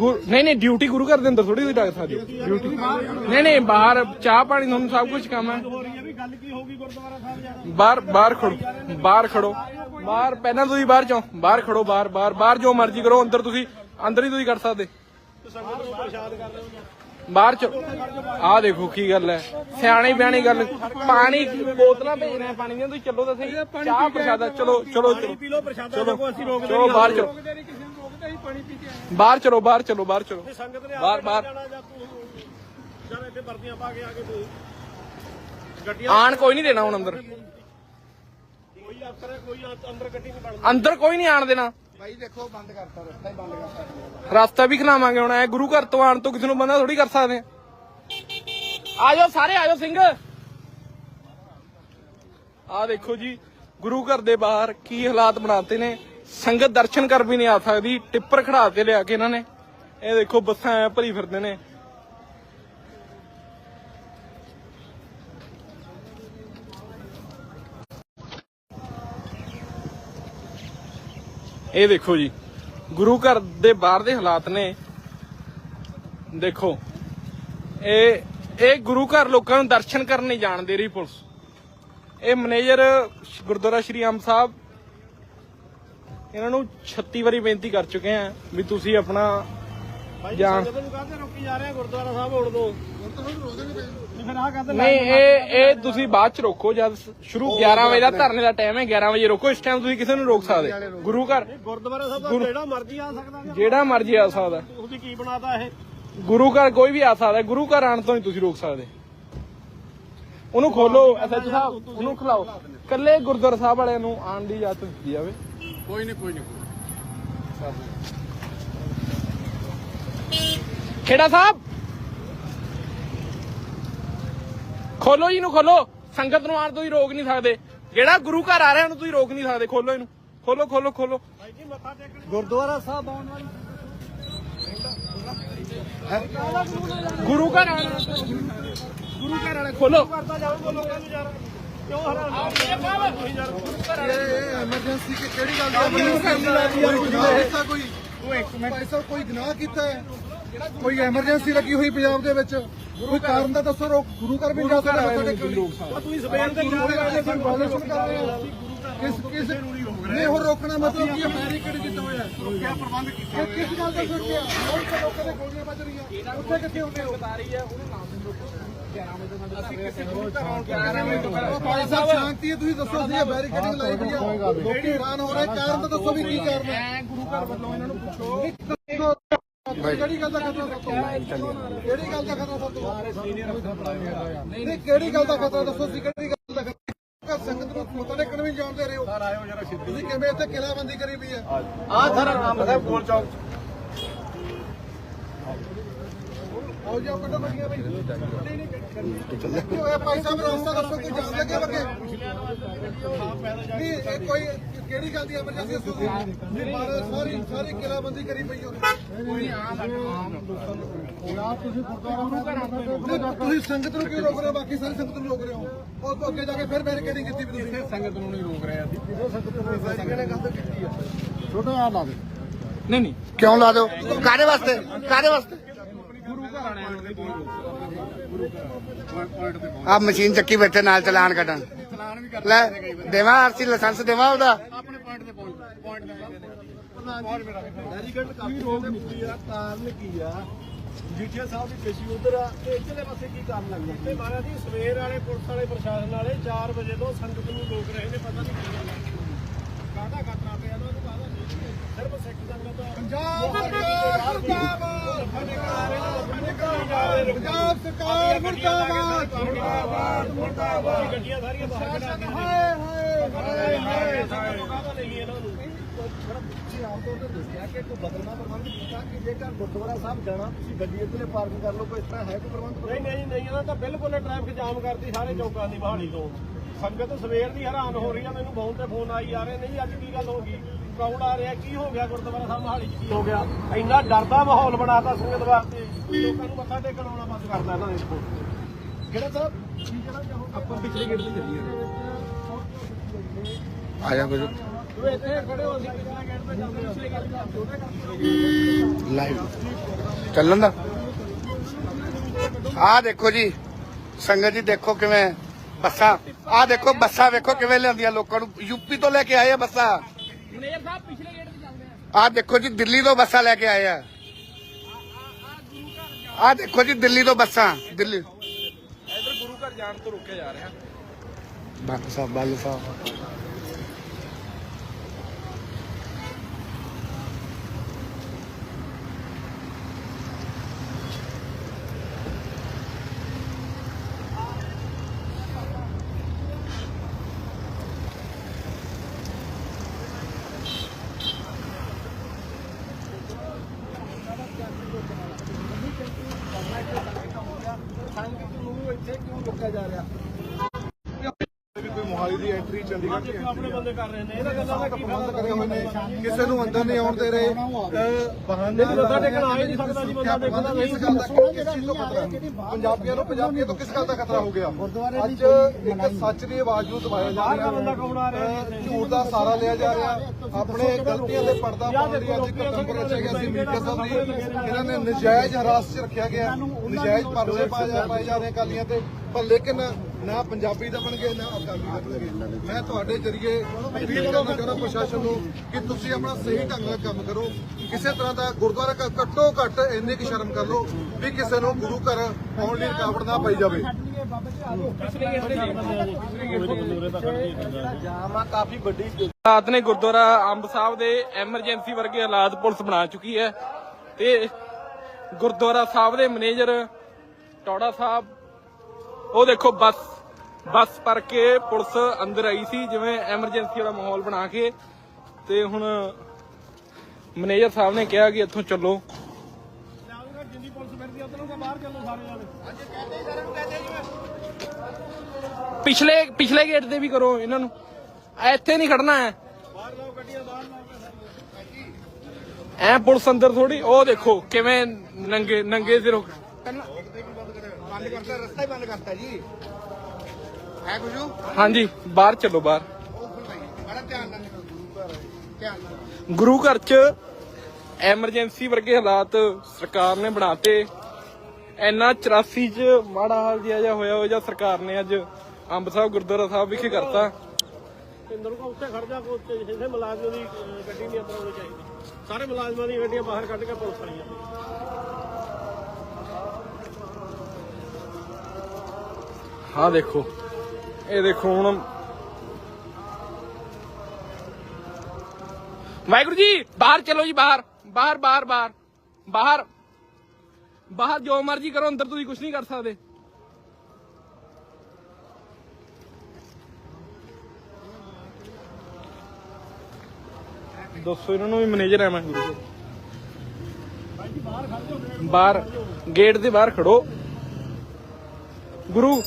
ਗੁਰ- ਨਹੀਂ ਨਹੀਂ ਡਿਊਟੀ ਗੁਰੂ ਘਰ ਦੇ ਅੰਦਰ ਥੋੜੀ ਤੁਸੀਂ ਡਾਕ ਸਕਦੇ ਹੋ ਡਿਊਟੀ ਨਹੀਂ ਨਹੀਂ ਬਾਹਰ ਚਾਹ ਪਾਣੀ ਤੁਹਾਨੂੰ ਸਭ ਕੁਝ ਕੰਮ ਹੈ। ਹੋ ਰਹੀ ਹੈ ਵੀ ਗੱਲ ਕੀ ਹੋਊਗੀ ਗੁਰਦੁਆਰਾ ਸਾਹਿਬ ਜਾ ਕੇ ਬਾਹਰ ਬਾਹਰ ਖੜੋ ਬਾਹਰ ਖੜੋ। ਬਾਹਰ ਪਹਿਲਾਂ ਤੁਸੀਂ ਬਾਹਰ ਜਾਓ ਬਾਹਰ ਖੜੋ ਬਾਹਰ ਬਾਹਰ ਬਾਹਰ ਜੋ ਮਰਜ਼ੀ ਕਰੋ ਅੰਦਰ ਤੁਸੀਂ ਅੰਦਰ ਹੀ ਤੁਸੀਂ ਕਰ ਸਕਦੇ। ਸੰਗਤ ਨੂੰ ਪ੍ਰਸ਼ਾਦ ਕਰ ਰਹੇ ਹੋ ਬਾਹਰ ਚ ਆਹ ਦੇਖੋ ਕੀ ਗੱਲ ਹੈ। ਸਿਆਣੀ ਬਿਆਣੀ ਗੱਲ ਪਾਣੀ ਬੋਤਲਾਂ ਭੇਜ ਰਹੇ ਆ ਪਾਣੀ ਦੀਆਂ ਤੁਸੀਂ ਚੱਲੋ ਤਾਂ ਸਹੀ। ਚਾਹ ਪ੍ਰਸ਼ਾਦਾ ਚਲੋ ਚਲੋ ਚਲੋ ਪੀ ਲਓ ਪ੍ਰਸ਼ਾਦਾ ਦੇਖੋ ਅਸੀਂ ਰੋਕਦੇ ਚਲੋ ਬਾਹਰ ਚਲੋ। ਪਾਣੀ ਪੀ ਕੇ ਆਏ ਬਾਹਰ ਚਲੋ ਬਾਹਰ ਚਲੋ ਬਾਹਰ ਚਲੋ। ਸੰਗਤ ਨੇ ਬਾਹਰ- ਬਾਹਰ। ਜਾਣਾ ਜਾਂ ਤੂੰ ਜਾਂ ਇੱਥੇ ਵਰਦੀਆਂ ਪਾ ਕੇ ਆ ਕੇ ਤੂੰ। ਗੱਡੀਆਂ ਆਣ ਕੋਈ ਨਹੀਂ ਦੇਣਾ ਹੁਣ ਅੰਦਰ। ਕੋਈ ਅਫਸਰ ਹੈ ਕੋਈ ਅੰਦਰ ਗੱਡੀ ਨਹੀਂ ਬਣਦੀ ਅੰਦਰ ਕੋਈ ਨਹੀਂ ਆਣ ਦੇਣਾ। ਭਾਈ ਦੇਖੋ ਬੰਦ ਕਰਤਾ ਰਸਤਾ ਹੀ ਬੰਦ ਕਰਤਾ। ਰਸਤਾ ਵੀ ਖਿਲਾਵਾਂਗੇ ਹੁਣ ਐ ਗੁਰੂ ਘਰ ਤੋਂ ਆਣ ਤੋਂ ਕਿਸੇ ਨੂੰ ਬੰਦਾ ਥੋੜੀ ਕਰ ਸਕਦੇ ਆ। ਆ ਜਾਓ ਸਾਰੇ ਆ ਜਾਓ ਸਿੰਘ। ਆ ਦੇਖੋ ਜੀ ਗੁਰੂ ਘਰ ਦੇ ਬਾਹਰ ਕੀ ਹਾਲਾਤ ਬਣਾਤੇ ਨੇ। ਸੰਗਤ ਦਰਸ਼ਨ ਕਰ ਵੀ ਨਹੀਂ ਆ ਸਕਦੀ, ਟਿੱਪਰ ਖੜਾ ਕੇ ਲਿਆ ਕੇ ਇਹਨਾਂ ਨੇ। ਇਹ ਦੇਖੋ ਬੱਸਾਂ ਐ ਭਰੀ ਫਿਰਦੇ ਨੇ। ਇਹ ਦੇਖੋ ਜੀ, ਗੁਰੂ ਘਰ ਦੇ ਬਾਹਰ ਦੇ ਹਾਲਾਤ ਨੇ। ਦੇਖੋ, ਇਹ ਇਹ ਗੁਰੂ ਘਰ ਲੋਕਾਂ ਨੂੰ ਦਰਸ਼ਨ ਕਰਨ ਨਹੀਂ ਜਾਣ ਦੇ ਰਹੀ ਪੁਲਿਸ। ਇਹ ਮੈਨੇਜਰ ਗੁਰਦੁਆਰਾ ਸ਼੍ਰੀ ਅੰਬ ਸਾਹਿਬ ਇਹਨਾਂ ਨੂੰ 36 ਵਾਰੀ ਬੇਨਤੀ ਕਰ ਚੁੱਕੇ ਆ ਵੀ ਤੁਸੀਂ ਆਪਣਾ ਭਾਈ ਜਾਣ- ਸੰਗਤ ਨੂੰ ਕਾਹਤੇ ਰੋਕੀ ਜਾ ਰਹੇ ਆ? ਗੁਰਦੁਆਰਾ ਸਾਹਿਬ ਉੜ ਦੋ। ਨਹੀਂ ਫਿਰ ਆਹ ਕਹਿੰਦੇ ਨਹੀਂ ਇਹ ਇਹ ਤੁਸੀਂ ਬਾਅਦ ਚ ਰੋਕੋ ਜਦ ਸ਼ੁਰੂ 11 ਵਜੇ ਦਾ ਧਰਨੇ ਦਾ ਟਾਈਮ ਹੈ 11 ਵਜੇ ਰੋਕੋ ਇਸ ਟਾਈਮ ਤੁਸੀਂ ਕਿਸੇ ਨੂੰ ਰੋਕ ਸਕਦੇ। ਗੁਰੂ ਘਰ ਗੁਰਦੁਆਰਾ ਸਾਹਿਬ ਦਾ ਜਿਹੜਾ ਮਰਜ਼ੀ ਆ ਸਕਦਾ ਜਾਂ। ਜਿਹੜਾ ਮਰਜ਼ੀ ਆ ਸਕਦਾ। ਤੁਸੀਂ ਕੀ ਬਣਾਤਾ ਇਹ? ਗੁਰੂ ਘਰ ਕੋਈ ਵੀ ਆ ਸਕਦਾ ਗੁਰੂ ਘਰ ਆਣ ਤੋਂ ਨਹੀਂ ਤੁਸੀਂ ਰੋਕ ਸਕਦੇ। ਉਹਨੂੰ ਖੋਲੋ ਐਸਐਚ ਸਾਹਿਬ ਉਹਨੂੰ ਖਿਲਾਓ। ਕੱਲੇ ਗੁਰਦੁਆਰਾ ਸਾਹਿਬ ਵਾਲਿਆਂ ਨੂੰ ਆਣ ਦੀ ਇਜਾਜ਼ਤ ਦਿੱਤੀ ਜਾਵੇ। ਕੋਈ ਨਹੀਂ ਕੋਈ ਨਹੀਂ ਖੇੜਾ ਸਾਹਿਬ? ਖੋਲੋ ਜੀ ਨੂੰ ਖੋਲੋ। ਸੰਗਤ ਨੂੰ ਆਣ ਤੋਂ ਹੀ ਰੋਕ ਨਹੀਂ ਸਕਦੇ। ਜਿਹੜਾ ਗੁਰੂ ਘਰ ਆ ਰਿਹਾ ਉਹਨੂੰ ਤੁਸੀਂ ਰੋਕ ਨਹੀਂ ਸਕਦੇ। ਖੋਲੋ ਇਹਨੂੰ। ਖੋਲੋ ਖੋਲੋ ਖੋਲੋ। ਭਾਈ ਜੀ ਮੱਥਾ ਟੇਕਣ ਗੁਰਦੁਆਰਾ ਸਾਹਿਬ ਆਉਣ ਵਾਲੀ ਗੁਰੂ ਘਰ ਆਣਾ ਗੁਰੂ ਘਰ ਵਾਲੇ ਖੋਲੋ। ਕਰਦਾ ਲੋਕਾਂ ਨੂੰ ਕਿਉਂ ਯਾਰ ਇਹ ਐਮਰਜੈਂਸੀ ਕਿ ਕਿਹੜੀ ਗੱਲ ਦੀ ਕੋਈ ਭਾਈ ਸਾਹਿਬ ਕੋਈ ਗੁਨਾਹ ਕੀਤਾ ਹੈ? ਕੋਈ ਐਮਰਜੈਂਸੀ ਲੱਗੀ ਹੋਈ ਪੰਜਾਬ ਦੇ ਵਿੱਚ? ਕੋਈ ਕਾਰਨ ਦਾ ਦੱਸੋ ਰੋਕ ਗੁਰੂ ਘਰ ਵੀ ਜਾ ਸਕਦਾ ਲਈ ਤੁਸੀਂ ਦੇ ਗੁਰੂ ਘਰ ਦੇ ਸਾਨੂੰ ਵਾਇਲੇਸ਼ਨ ਕਰ ਰਹੇ ਹੋ। ਕਿਸ ਕਿਸ ਨਹੀਂ ਹੋਰ ਰੋਕਣਾ ਮਤਲਬ ਕੀ ਬੈਰੀਕੇਡ ਕੀਤਾ ਹੋਇਆ? ਹੈ ਰੋਕਿਆ ਪ੍ਰਬੰਧ ਕੀਤਾ ਕਿਸ ਗੱਲ ਦਾ ਸੋਚਿਆ ਹੁਣ ਤਾਂ ਲੋਕਾਂ ਦੇ ਗੋਲੀਆਂ ਵੱਜ ਰਹੀਆਂ। ਉੱਥੇ ਕਿੱਥੇ ਹੁੰਦੇ ਹੋ? ਭਾਈ ਸਾਹਿਬ ਸ਼ਾਂਤੀ ਹੈ ਤੁਸੀਂ ਦੱਸੋ ਅਸੀਂ ਬੈਰੀਕੇਡਿੰਗ ਲਾਈ ਹੋਈ ਆ ਲੋਕੀ ਹੈਰਾਨ ਹੋ ਰਹੇ ਕਾਰਨ ਤਾਂ ਦੱਸੋ ਵੀ ਕੀ ਕਾਰਨ ਹੈ ਗੁਰੂ ਘਰ ਵੱਲੋਂ ਇਹਨਾਂ ਨੂੰ ਪੁੱਛੋ ਕਿਹੜੀ ਗੱਲ ਦਾ ਖਤਰਾ ਦੱਸੋ ਕਿਹੜੀ ਗੱਲ ਦਾ ਖਤਰਾ ਦੱਸੋ ਨਹੀਂ ਕਿਹੜੀ ਗੱਲ ਦਾ ਖਤਰਾ ਦੱਸੋ ਸੀ ਕਿਹੜੀ ਗੱਲ ਦਾ ਖਤਰਾ ਸੰਗਤ ਨੂੰ ਮੱਥਾ ਟੇਕਣ ਵੀ ਜਾਣਦੇ ਰਹੇ ਹੋ ਸਰ ਆਇਓ ਜਰਾ ਤੁਸੀਂ ਕਿਵੇਂ ਇੱਥੇ ਕਿਲਾਬੰਦੀ ਕਰੀ ਵੀ ਹੈ ਆ ਸਰ ਆਮ ਸਾਹਿਬ ਗੋਲ ਚੌਕ ਆਓ ਜਾਓ ਕੱਢੋ ਗੱਡੀਆਂ ਬਈ। ਨਹੀਂ ਨਹੀਂ ਕੀ ਹੋਇਆ? ਭਾਈ ਸਾਹਿਬ ਰਸਤਾ ਦੱਸੋ ਕੋਈ ਜਾਣ ਲੱਗੇ ਵਗੇ ਨਹੀਂ ਇਹ ਕੋਈ ਕਿਹੜੀ ਗੱਲ ਦੀ ਐਮਰਜੈਂਸੀ ਤੁਸੀਂ? ਨਹੀਂ ਬਾਹਰ ਸਾਰੀ ਸਾਰੀ ਕਿਲਾਬੰਦੀ ਕਰੀ ਪਈ ਹੋ। ਕੋਈ ਆਮ ਆਪ ਤੁਸੀਂ ਗੁਰਦੁਆਰਾ ਤੁਸੀਂ ਸੰਗਤ ਨੂੰ ਕਿਉਂ ਰੋਕ ਰਹੇ ਹੋ? ਬਾਕੀ ਸਾਰੀ ਸੰਗਤ ਨੂੰ ਰੋਕ ਰਹੇ ਹੋ। ਉਹ ਤੋਂ ਅੱਗੇ ਜਾ ਕੇ ਫਿਰ ਬੈਰੀਕੇਡਿੰਗ ਕੀਤੀ ਵੀ ਤੁਸੀਂ। ਸੰਗਤ ਨੂੰ ਨਹੀਂ ਰੋਕ ਰਹੇ ਅਸੀਂ। ਕਿਸੇ ਸੰਗਤ ਨੂੰ ਬੈਰੀਕੇਡਿੰਗ ਗੱਲ ਕੀਤੀ ਹੈ ਛੋਟਾ ਆ ਲਾ ਦੇ ਨਹੀਂ ਨਹੀਂ। ਕਿਉਂ ਲਾ ਦਿਓ? ਕਾਦੇ ਵਾਸਤੇ? ਕਾਦੇ ਵਾਸਤੇ? ਆ ਮਸ਼ੀਨ ਚੱਕੀ ਬੈਠੇ ਨਾਲ ਚਲਾਨ ਕੱਢਣ। ਲੈ, ਦੇਵਾ ਆਰਸੀ, ਲਾਇਸੈਂਸ ਦੇਵਾ ਉਹਦਾ? ਆਪਣੇ ਪੁਆਇੰਟ ਤੇ ਪਹੁੰਚ ਪੁਆਇੰਟ ਤੇ ਬੈਰੀਕੇਡ ਕਾਫੀ ਰੋਗ ਨਿਕਲੀ ਆ ਕਾਰਨ ਕੀ ਆ ਜੀਠੀਆ ਸਾਹਿਬ ਦੀ ਪੇਸ਼ੀ ਉਧਰ ਆ ਤੇ ਇੱਧਰਲੇ ਪਾਸੇ ਕੀ ਕਾਰਨ ਲੱਗ ਤੇ ਮਹਾਰਾਜ ਜੀ ਸਵੇਰ ਵਾਲੇ ਪੁਲਿਸ ਵਾਲੇ ਪ੍ਰਸ਼ਾਸਨ ਵਾਲੇ 4 ਵਜੇ ਤੋਂ ਸੰਗਤ ਨੂੰ ਰੋਕ ਰਹੇ ਨੇ ਪਤਾ ਨਹੀਂ ਕੀ ਗੱਲ ਕਾਹਦਾ ਖਤਰਾ ਪਿਆ ਉਹਨਾਂ ਨੂੰ ਕਾਹਦਾ ਨਹੀਂ ਸਿਰਫ ਸਿੱਖ ਸੰਗਤ ਪੰਜਾਬ ਸਰਕਾਰ! ਪੰਜਾਬ ਸਰਕਾਰ ਮੁਰਦਾਬਾਦ। ਮੁਰਦਾਬਾਦ ਮੁਰਦਾਬਾਦ। ਗੱਡੀਆਂ ਸਾਰੀਆਂ ਬਾਹਰ ਕਢਾ ਕੇ ਹਾਏ ਹਾਏ ਹਾਏ ਹਾਏ। ਕਾਹਦਾ ਨਹੀਂ ਇਹਨਾਂ ਨੂੰ ਤੁਸੀਂ ਆਮ ਤੌਰ ਤੇ ਦੱਸਿਆ ਕਿ ਕੋਈ ਬਦਲਣਾ ਪ੍ਰਬੰਧ ਕੀਤਾ ਕਿ ਜੇਕਰ ਗੁਰਦੁਆਰਾ ਸਾਹਿਬ ਜਾਣਾ ਤੁਸੀਂ ਗੱਡੀ ਇੱਥੇ ਪਾਰਕਿੰਗ ਕਰ ਲਓ ਕੋਈ ਇਸ ਤਰ੍ਹਾਂ ਹੈ ਕੋਈ ਪ੍ਰਬੰਧ ਨਹੀਂ ਨਹੀਂ ਨਹੀਂ ਇਹਨਾਂ ਤਾਂ ਬਿਲਕੁਲ ਟ੍ਰੈਫਿਕ ਜਾਮ ਕਰਤੀ ਸਾਰੇ ਚੌਕਾਂ ਦੀ ਬਹਾਲੀ ਤੋਂ। ਸੰਗਤ ਸਵੇਰ ਦੀ ਹੈਰਾਨ ਹੋ ਰਹੀ ਆ ਮੈਨੂੰ ਫੋਨ ਤੇ ਫੋਨ ਆਈ ਜਾ ਰਹੇ ਨਹੀਂ ਅੱਜ ਕੀ ਗੱਲ ਹੋ ਗਈ? ਕਰਾਊਡ ਆ ਰਿਹਾ ਕੀ ਹੋ ਗਿਆ ਗੁਰਦੁਆਰਾ ਸਾਹਿਬ ਮਹਾਲੀ ਚ? ਕੀ ਹੋ ਗਿਆ? ਇੰਨਾ ਡਰ ਦਾ ਮਾਹੌਲ ਬਣਾਤਾ ਸੰਗਤ ਵਾਸਤੇ ਲੋਕਾਂ ਨੂੰ ਮੱਥਾ ਟੇਕਣ ਆਉਣਾ ਬੰਦ ਕਰਤਾ ਇਹਨਾਂ ਨੇ ਇਸ ਕੋਲ ਕਿਹੜਾ ਸਾਹਿਬ? ਕੀ ਕਹਿਣਾ ਚਾਹੋ ਆਪਾਂ ਪਿਛਲੇ ਗੇਟ ਤੇ ਚੱਲੀਏ। ਆ ਜਾ ਕੁਝ ਤੂੰ ਇੱਥੇ ਖੜੇ ਹੋ ਅਸੀਂ ਪਿਛਲੇ ਗੇਟ ਤੇ ਜਾਂਦੇ ਪਿਛਲੇ ਗੇਟ ਤੇ ਛੋਟੇ ਕਰ ਲਾਈਵ ਚੱਲਣ ਦਾ? ਆ ਦੇਖੋ ਜੀ ਸੰਗਤ ਜੀ ਦੇਖੋ ਕਿਵੇਂ ਬੱਸਾਂ ਆ ਦੇਖੋ ਬੱਸਾਂ ਵੇਖੋ ਕਿਵੇਂ ਲਿਆਂਦੀਆਂ ਲੋਕਾਂ ਨੂੰ। ਯੂਪੀ ਤੋਂ ਲੈ ਕੇ ਆਏ ਆ ਬੱਸਾਂ। ਮੈਨੇਜਰ ਸਾਹਿਬ ਪਿਛਲੇ ਗੇਟ ਤੇ ਚੱਲਦੇ ਆ। ਆ ਦੇਖੋ ਜੀ ਦਿੱਲੀ ਤੋਂ ਬੱਸਾਂ ਲੈ ਕੇ ਆਏ ਆ। ਆ ਦੇਖੋ ਜੀ ਦਿੱਲੀ ਤੋਂ ਬੱਸਾਂ ਦਿੱਲੀ। ਇਧਰ ਗੁਰੂ ਘਰ ਜਾਣ ਤੋਂ ਰੋਕਿਆ ਜਾ ਰਿਹਾ। ਬੱਲ ਸਾਹਿਬ ਬੱਲ ਸਾਹਿਬ। ਕਰਨਾ ਸੰਗਤ ਨੂੰ ਇੱਥੇ ਕਿਉਂ ਰੋਕਿਆ ਜਾ ਰਿਹਾ ਐਂਟਰੀ ਚੰਡੀਗੜ੍ਹ ਦੀ ਆਪਣੇ ਬੰਦੇ ਕਰ ਰਹੇ ਨੇ ਇਹਨਾਂ ਗੱਲਾਂ ਦਾ ਕੀ ਪ੍ਰਬੰਧ ਕਰੇ ਹੋਏ ਨੇ ਕਿਸੇ ਨੂੰ ਅੰਦਰ ਨਹੀਂ ਆਉਣ ਦੇ ਰਹੇ ਬਹਾਨੇ ਨਹੀਂ, ਮੱਥਾ ਟੇਕਣ ਆ ਹੀ ਨਹੀਂ ਸਕਦਾ ਜੀ, ਬੰਦਾ ਨਹੀਂ। ਗੱਲ ਦਾ ਕਿਸ ਚੀਜ਼ ਤੋਂ ਖਤਰਾ ਪੰਜਾਬੀਆਂ ਨੂੰ ਪੰਜਾਬੀਆਂ ਤੋਂ ਕਿਸ ਗੱਲ ਦਾ ਖਤਰਾ ਹੋ ਗਿਆ? ਅੱਜ ਇੱਕ ਸੱਚ ਦੀ ਆਵਾਜ਼ ਨੂੰ ਦਬਾਇਆ ਜਾ ਰਿਹਾ ਬੰਦਾ ਕੌਣ ਆ ਰਿਹਾ? ਅਹ ਝੂਠ ਦਾ ਸਾਰਾ ਲਿਆ ਜਾ ਰਿਹਾ। ਆਪਣੇ ਗਲਤੀਆਂ ਦੇ ਪਰਦਾ ਪਾਉਣ ਦੀ ਅੱਜ ਨੰਬਰ ਰਚਿਆ ਗਿਆ ਸੀ ਮੀਡੀਆ ਸਾਹਿਬ ਦੀ। ਇਹਨਾਂ ਨੇ ਨਜਾਇਜ਼ ਹਰਾਸ 'ਚ ਰੱਖਿਆ ਗਿਆ। ਨਜਾਇਜ਼ ਪਰਦੇ ਪਾਏ ਜਾ ਰਹੇ ਕਾਲੀਆਂ ਤੇ। ਪਰ ਲੇਕਿਨ ਨਾ ਪੰਜਾਬੀ ਦਬਣਗੇ ਨਾ ਅਫਗਾਨੀ ਦਬਣਗੇ ਮੈਂ ਤੁਹਾਡੇ ਜਰੀਏ ਅਪੀਲ ਕਰਨਾ ਚਾਹੁੰਦਾ ਪ੍ਰਸ਼ਾਸਨ ਨੂੰ ਕਿ ਤੁਸੀਂ ਆਪਣਾ ਸਹੀ ਢੰਗ ਨਾਲ ਕੰਮ ਕਰੋ। ਕਿਸੇ ਤਰ੍ਹਾਂ ਦਾ ਗੁਰਦੁਆਰਾ ਘ- ਘੱਟੋ ਘੱਟ ਇੰਨੀ ਕੁ ਸ਼ਰਮ ਕਰ ਲਓ ਵੀ ਕਿਸੇ ਨੂੰ ਗੁਰੂ ਘਰ ਆਉਣ ਲਈ ਰੁਕਾਵਟ ਨਾ ਪਈ ਜਾਵੇ। ਹਾਲਾਤ ਨੇ ਗੁਰਦੁਆਰਾ ਅੰਬ ਸਾਹਿਬ ਦੇ ਐਮਰਜੈਂਸੀ ਵਰਗੇ ਹਾਲਾਤ ਪੁਲਿਸ ਬਣਾ ਚੁੱਕੀ ਹੈ ਤੇ ਗੁਰਦੁਆਰਾ ਸਾਹਿਬ ਦੇ ਮੈਨੇਜਰ ਟੌੜਾ ਸਾਹਿਬ ਉਹ ਦੇਖੋ ਬੱਸ ਬੱਸ ਭਰ ਕੇ ਪੁਲਿਸ ਅੰਦਰ ਆਈ ਸੀ, ਜਿਵੇਂ ਐਮਰਜੈਂਸੀ ਵਾਲਾ ਮਾਹੌਲ ਬਣਾ ਕੇ। ਤੇ ਹੁਣ ਮੈਨੇਜਰ ਸਾਹਿਬ ਨੇ ਕਿਹਾ ਕਿ ਇੱਥੋਂ ਚੱਲੋ। ਜਿੰਨੀ ਪੁਲਿਸ ਫਿਰਦੀ ਉਧਰੋਂ ਤਾਂ ਬਾਹਰ ਚੱਲੋ ਸਾਰੇ ਜਾਣੇ ਪਿਛਲੇ ਪਿਛਲੇ ਗੇਟ ਤੇ ਵੀ ਕਰੋ ਇਹਨਾਂ ਨੂੰ। ਇੱਥੇ ਨਹੀਂ ਖੜਨਾ ਹੈ। ਬਾਹਰ ਲਾਓ ਗੱਡੀਆਂ ਬਾਹਰ ਲਾਓ ਐ ਪੁਲਿਸ ਅੰਦਰ ਥੋੜੀ ਉਹ ਦੇਖੋ ਕਿਵੇਂ ਨੰਗੇ ਨੰਗੇ ਸਿਰੋਂ ਬੰਦ ਕਰਤਾ ਰਸਤਾ ਹੀ ਬੰਦ ਕਰਤਾ ਜੀ। ਹੈ ਕੁਝੂ ਹਾਂਜੀ ਬਾਹਰ ਚੱਲੋ ਬਾਹਰ। ਬੜਾ ਧਿਆਨ ਨਾਲ ਧਿਆਨ ਨਾਲ। ਗੁਰੂ ਘਰ ਚ ਐਮਰਜੈਂਸੀ ਵਰਗੇ ਹਾਲਾਤ ਸਰਕਾਰ ਨੇ ਬਣਾਤੇ। ਐਨਾ 84 ਚ ਮਾੜਾ ਹਾਲ ਜਿਹਾ ਜਿਹਾ ਹੋਇਆ ਹੋ ਜਾਂ ਸਰਕਾਰ ਨੇ ਅੱਜ ਅੰਬ ਸਾਹਿਬ ਗੁਰਦੁਆਰਾ ਸਾਹਿਬ ਵਿਖੇ ਕਰਤਾ। ਇੰਦਰ ਕੋ ਉੱਤੇ ਖੜ ਜਾ ਕੋ ਉੱਤੇ ਜਿੱਥੇ ਮੁਲਾਜ਼ਮ ਦੀ ਅਹ, ਗੱਡੀ ਨਹੀਂ ਅੰਦਰ ਆਉਣੀ ਚਾਹੀਦੀ। ਸਾਰੇ ਮੁਲਾਜ਼ਮਾਂ ਦੀਆਂ ਗੱਡੀਆਂ ਬਾਹਰ ਕੱਢ ਕੇ ਪੁਲਿਸ ਆਈ ਜਾਂਦੀ। ਹਾਂ ਦੇਖੋ। ਇਹ ਦੇਖੋ ਹੁਣ। ਵਾਹਿਗੁਰੂ ਜੀ, ਬਾਹਰ ਚਲੋ ਜੀ, ਬਾਹਰ। ਬਾਹਰ ਬਾਹਰ ਬਾਹਰ। ਬਾਹਰ। ਬਾਹਰ ਜੋ ਮਰਜ਼ੀ ਕਰੋ, ਅੰਦਰ ਤੁਸੀਂ ਕੁਝ ਨਹੀਂ ਕਰ ਸਕਦੇ। ਦੱਸੋ, ਇਹਨਾਂ ਨੂੰ ਵੀ ਮੈਨੇਜਰ ਐ ਮੈਂ। ਗੁਰੂ ਬਾਹਰ ਗੇਟ ਦੇ ਬਾਹਰ ਖੜੋ। ਗੁਰੂ